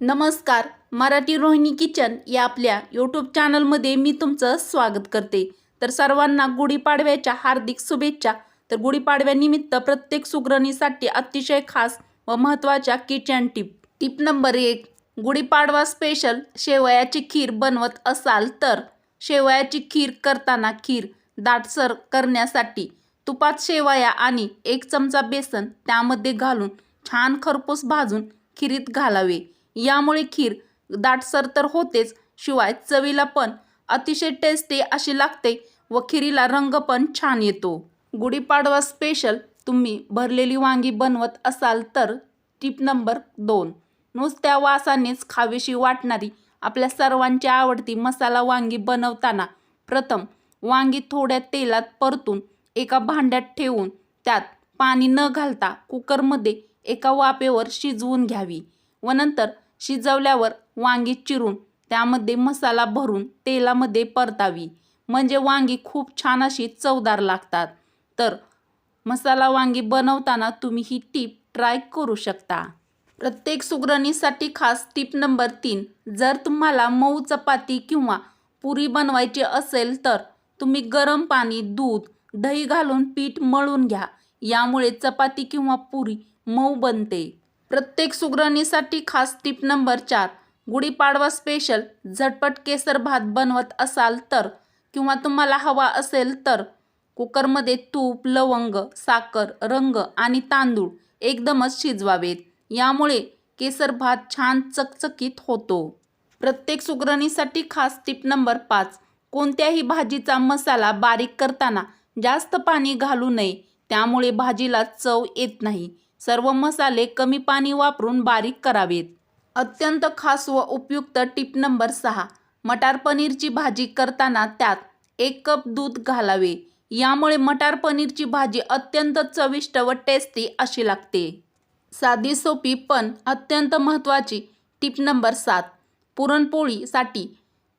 नमस्कार मराठी रोहिणी किचन या आपल्या यूट्यूब चॅनलमध्ये मी तुमचं स्वागत करते. तर सर्वांना गुढीपाडव्याच्या हार्दिक शुभेच्छा. तर गुढीपाडव्यानिमित्त प्रत्येक सुगरणीसाठी अतिशय खास व महत्त्वाच्या किचन टिप टिप नंबर एक गुढीपाडवा स्पेशल शेवयाची खीर बनवत असाल तर. शेवयाची खीर करताना खीर दाटसर करण्यासाठी तुपात शेवया आणि एक चमचा बेसन त्यामध्ये घालून छान खरपूस भाजून खिरीत घालावे. यामुळे खीर दाटसर तर होतेच शिवाय चवीला पण अतिशय टेस्टी अशी लागते व खिरीला रंग पण छान येतो. गुढीपाडवा स्पेशल तुम्ही भरलेली वांगी बनवत असाल तर टिप नंबर दोन. नुसत्या वासानेच खावीशी वाटणारी आपल्या सर्वांची आवडती मसाला वांगी बनवताना प्रथम वांगी थोड्या तेलात परतून एका भांड्यात ठेवून त्यात पाणी न घालता कुकरमध्ये एका वाफेवर शिजवून घ्यावी व नंतर शिजवल्यावर वांगी चिरून त्यामध्ये मसाला भरून तेलामध्ये परतावी. म्हणजे वांगी खूप छान अशी चवदार लागतात. तर मसाला वांगी बनवताना तुम्ही ही टीप ट्राय करू शकता. प्रत्येक सुगरणीसाठी खास टीप नंबर तीन. जर तुम्हाला मऊ चपाती किंवा पुरी बनवायची असेल तर तुम्ही गरम पाणी दूध दही घालून पीठ मळून घ्या. यामुळे चपाती किंवा पुरी मऊ बनते. प्रत्येक सुगरणीसाठी खास टीप नंबर चार. गुढीपाडवा स्पेशल झटपट केसर भात बनवत असाल तर किंवा तुम्हाला हवा असेल तर. कुकरमध्ये तूप लवंग साखर रंग आणि तांदूळ एकदमच शिजवावेत. यामुळे केसर भात छान चकचकीत होतो. प्रत्येक सुगरणीसाठी खास टिप नंबर पाच. कोणत्याही भाजीचा मसाला बारीक करताना जास्त पाणी घालू नये. त्यामुळे भाजीला चव येत नाही. सर्व मसाले कमी पाणी वापरून बारीक करावेत. अत्यंत खास व उपयुक्त टिप नंबर सहा मटार पनीरची भाजी करताना त्यात एक कप दूध घालावे. यामुळे मटार पनीरची भाजी अत्यंत चविष्ट व टेस्टी अशी लागते. साधी सोपी पण अत्यंत महत्त्वाची टिप नंबर सात पुरणपोळीसाठी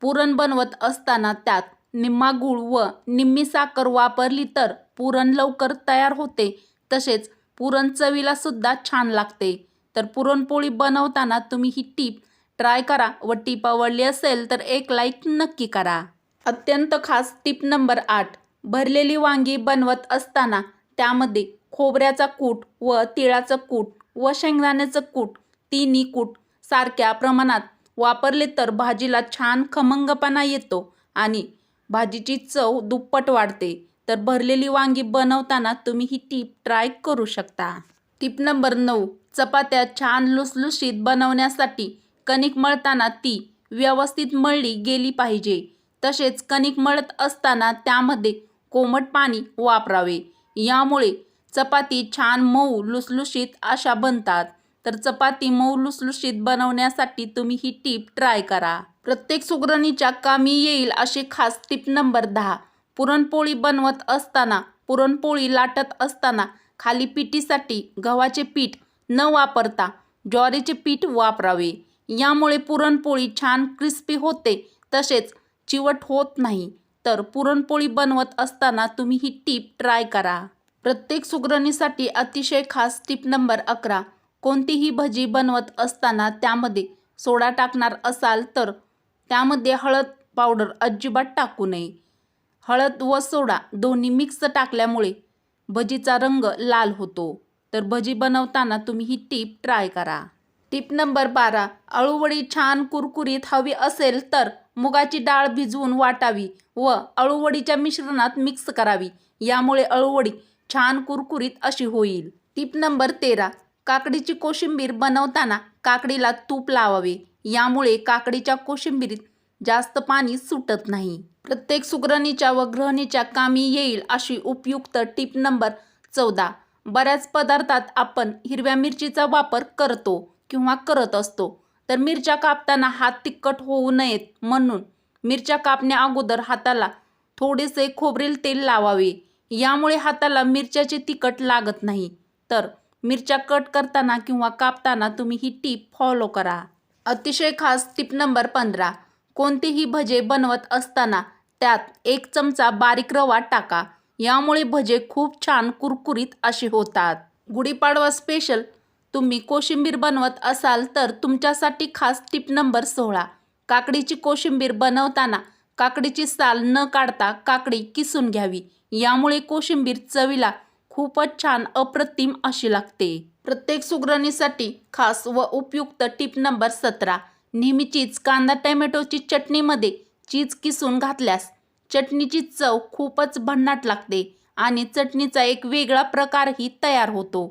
पुरण बनवत असताना त्यात निम्मा गूळ व निम्मी साखर वापरली तर पुरण लवकर तयार होते तसेच पुरण चवीला सुद्धा छान लागते. तर पुरणपोळी बनवताना तुम्ही ही टीप ट्राय करा. व टीप आवडली असेल तर एक लाईक नक्की करा. अत्यंत खास टीप नंबर आठ. भरलेली वांगी बनवत असताना त्यामध्ये खोबऱ्याचा कूट व तिळाचं कूट व शेंगदाण्याचं कूट तिन्ही कूट सारख्या प्रमाणात वापरले तर भाजीला छान खमंगपणा येतो आणि भाजीची चव दुप्पट वाढते. तर भरलेली वांगी बनवताना तुम्ही ही टीप ट्राय करू शकता. टीप नंबर नऊ चपात्या छान लुसलुशीत बनवण्यासाठी कणिक मळताना ती व्यवस्थित मळली गेली पाहिजे. तसेच कणिक मळत असताना त्यामध्ये कोमट पाणी वापरावे. यामुळे चपाती छान मऊ लुसलुशीत अशा बनतात. तर चपाती मऊ लुसलुशीत बनवण्यासाठी तुम्ही ही टीप ट्राय करा. प्रत्येक सुगरणीच्या कामी येईल अशी खास टीप नंबर दहा पुरणपोळी बनवत असताना पुरणपोळी लाटत असताना खाली पिठीसाठी गव्हाचे पीठ न वापरता ज्वारीचे पीठ वापरावे. यामुळे पुरणपोळी छान क्रिस्पी होते तसेच चिवट होत नाही. तर पुरणपोळी बनवत असताना तुम्ही ही टीप ट्राय करा. प्रत्येक सुगरणीसाठी अतिशय खास टीप नंबर अकरा. कोणतीही भजी बनवत असताना त्यामध्ये सोडा टाकणार असाल तर त्यामध्ये हळद पावडर अजिबात टाकू नये. हळद व सोडा दोन्ही मिक्स टाकल्यामुळे भजीचा रंग लाल होतो. तर भजी बनवताना तुम्ही ही टीप ट्राय करा. टीप नंबर बारा अळूवडी छान कुरकुरीत हवी असेल तर मुगाची डाळ भिजवून वाटावी व अळूवडीच्या मिश्रणात मिक्स करावी. यामुळे अळूवडी छान कुरकुरीत अशी होईल. टीप नंबर तेरा काकडीची कोशिंबीर बनवताना काकडीला तूप लावावे. यामुळे काकडीच्या कोशिंबीरीत जास्त पाणी सुटत नाही. प्रत्येक सुगरणीच्या व ग्रहणीच्या कामी येईल अशी उपयुक्त टीप नंबर चौदा. बऱ्याच पदार्थात आपण हिरव्या मिरचीचा वापर करतो किंवा करत असतो. तर मिरच्या कापताना हात तिखट होऊ नयेत म्हणून मिरच्या कापण्या अगोदर हाताला थोडेसे खोबरेल तेल लावावे. यामुळे हाताला मिरच्याचे तिखट लागत नाही. तर मिरच्या कट करताना किंवा कापताना तुम्ही ही टीप फॉलो करा. अतिशय खास टीप नंबर पंधरा. कोणतेही भजे बनवत असताना त्यात एक चमचा बारीक रवा टाका. यामुळे भजे खूप छान कुरकुरीत असे होतात. गुढीपाडवा स्पेशल तुम्ही कोशिंबीर बनवत असाल तर तुमच्यासाठी खास टिप नंबर सोळा. काकडीची कोशिंबीर बनवताना काकडीची साल न काढता काकडी किसून घ्यावी. यामुळे कोशिंबीर चवीला खूपच छान अप्रतिम अशी लागते. प्रत्येक सुगरणीसाठी खास व उपयुक्त टिप नंबर सतरा. नेहमीचीच कांदा टॅमॅटोची चटणीमध्ये चीज किसून घातल्यास चटणीची चव खूपच भन्नाट लागते आणि चटणीचा एक वेगळा प्रकारही तयार होतो.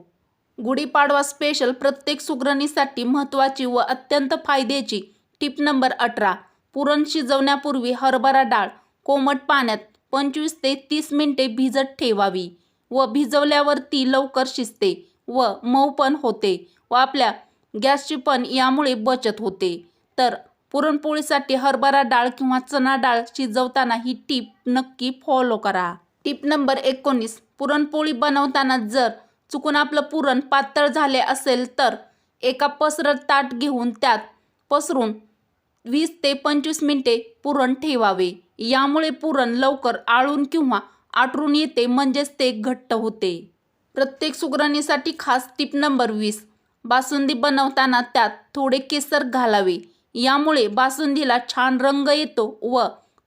गुढीपाडवा स्पेशल प्रत्येक सुगरणीसाठी महत्त्वाची व अत्यंत फायद्याची टिप नंबर अठरा. पुरण शिजवण्यापूर्वी हरभरा डाळ कोमट पाण्यात पंचवीस ते तीस मिनिटे भिजत ठेवावी व भिजवल्यावर ती लवकर शिजते व मऊ पण होते व आपल्या गॅसची पण यामुळे बचत होते. तर पुरणपोळीसाठी हरभरा डाळ किंवा चणा डाळ शिजवताना ही टीप नक्की फॉलो करा. टीप नंबर एकोणीस पुरणपोळी बनवताना जर चुकून आपलं पुरण पातळ झाले असेल तर एका पसरट ताट घेऊन त्यात पसरून वीस ते पंचवीस मिनिटे पुरण ठेवावे. यामुळे पुरण लवकर आळून किंवा आटरून येते म्हणजेच ते घट्ट होते. प्रत्येक सुगरणीसाठी खास टिप नंबर वीस बासुंदी बनवताना त्यात थोडे केसर घालावे. यामुळे बासुंदीला छान रंग येतो व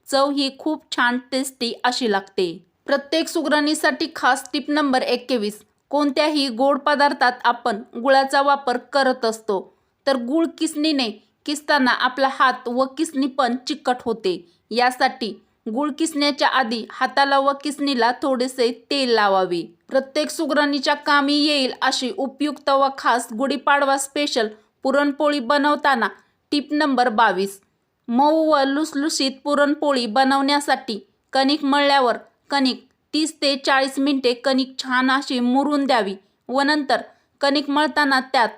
चव ही खूप छान टेस्टी अशी लागते. प्रत्येक सुगरणीसाठी खास टिप नंबर एकवीस. कोणत्याही गोड पदार्थात आपण गुळाचा वापर करत असतो. तर गुळ किसणीने किसताना आपला हात व किसणी पण चिकट होते. यासाठी गुळ किसण्याच्या आधी हाताला व किसणीला थोडेसे तेल लावावे. प्रत्येक सुगरणीच्या कामी येईल अशी उपयुक्त व खास गुढीपाडवा स्पेशल पुरणपोळी बनवताना टिप नंबर बावीस. मऊ व लुसलुशीत पुरणपोळी बनवण्यासाठी कणिक मळल्यावर कणिक तीस ते चाळीस मिनिटे कणिक छान अशी मुरून द्यावी व नंतर कणिक मळताना त्यात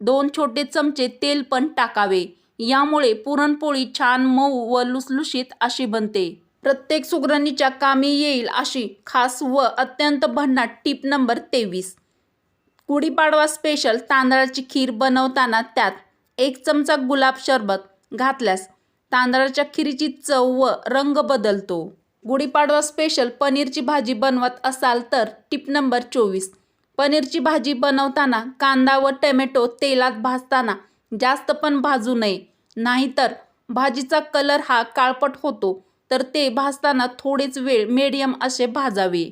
दोन छोटे चमचे तेल पण टाकावे. यामुळे पुरणपोळी छान मऊ व लुसलुशीत अशी बनते. प्रत्येक सुगरणीच्या कामी येईल अशी खास व अत्यंत भन्नाट टीप नंबर तेवीस. गुढीपाडवा स्पेशल तांदळाची खीर बनवताना त्यात एक चमचा गुलाब शरबत घातल्यास तांदळाच्या खिरीची चव व रंग बदलतो. गुढीपाडवा स्पेशल पनीरची भाजी बनवत असाल तर टिप नंबर चोवीस. पनीरची भाजी बनवताना कांदा व टोमॅटो तेलात भाजताना जास्त पण भाजू नये. नाहीतर भाजीचा कलर हा काळपट होतो. तर ते भाजताना थोडेच वेळ मीडियम असे भाजावे.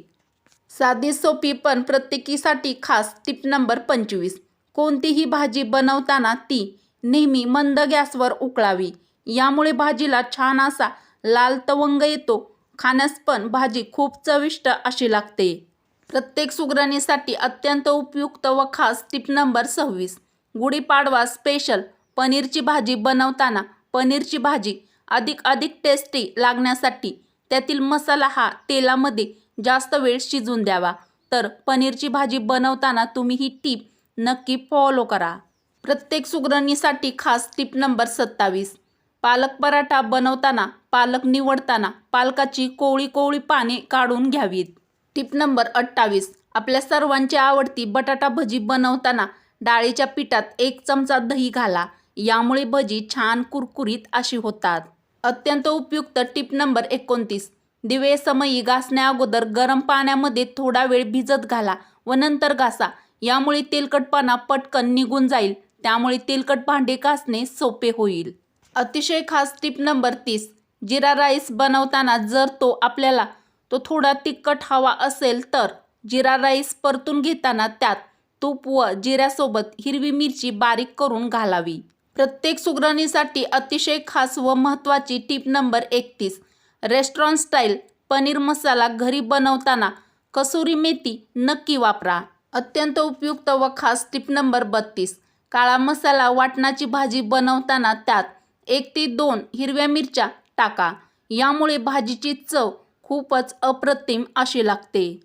साधी सोपी पण प्रत्येकीसाठी खास टिप नंबर पंचवीस. कोणतीही भाजी बनवताना ती नेहमी मंद गॅसवर उकळावी. यामुळे भाजीला छान असा लाल तवंग येतो. खाण्यास पण भाजी खूप चविष्ट अशी लागते. प्रत्येक सुगरणीसाठी अत्यंत उपयुक्त व खास टिप नंबर सव्वीस. गुढीपाडवा स्पेशल पनीरची भाजी बनवताना पनीरची भाजी अधिक अधिक टेस्टी लागण्यासाठी त्यातील मसाला हा तेलामध्ये जास्त वेळ शिजून द्यावा. तर पनीरची भाजी बनवताना तुम्ही ही टीप नक्की फॉलो करा. प्रत्येक सुगरणीसाठी खास टिप नंबर सत्तावीस. पालक पराठा बनवताना पालक निवडताना पालकाची कोवळी कोवळी पाने काढून घ्यावीत. टिप नंबर अठ्ठावीस. आपल्या सर्वांची आवडती बटाटा भजी बनवताना डाळीच्या पिठात एक चमचा दही घाला. यामुळे भजी छान कुरकुरीत अशी होतात. अत्यंत उपयुक्त टिप नंबर एकोणतीस. दिवे समयी घासण्या अगोदर गरम पाण्यामध्ये थोडा वेळ भिजत घाला व नंतर घासा. यामुळे तेलकटपणा पटकन निघून जाईल. त्यामुळे तेलकट भांडे घासणे सोपे होईल. अतिशय खास टिप नंबर तीस. जिरा राईस बनवताना जर तो आपल्याला तो थोडा तिखट हवा असेल तर जिरा राईस परतून घेताना त्यात तूप व जिऱ्यासोबत हिरवी मिरची बारीक करून घालावी. प्रत्येक सुगरणीसाठी अतिशय खास व महत्त्वाची टीप नंबर एकतीस. रेस्टॉरंट स्टाईल पनीर मसाला घरी बनवताना कसुरी मेथी नक्की वापरा. अत्यंत उपयुक्त व खास टिप नंबर बत्तीस. काळा मसाला वाटणाची भाजी बनवताना त्यात एक ते दोन हिरव्या मिरच्या टाका. यामुळे भाजीची चव खूपच अप्रतिम अशी लागते.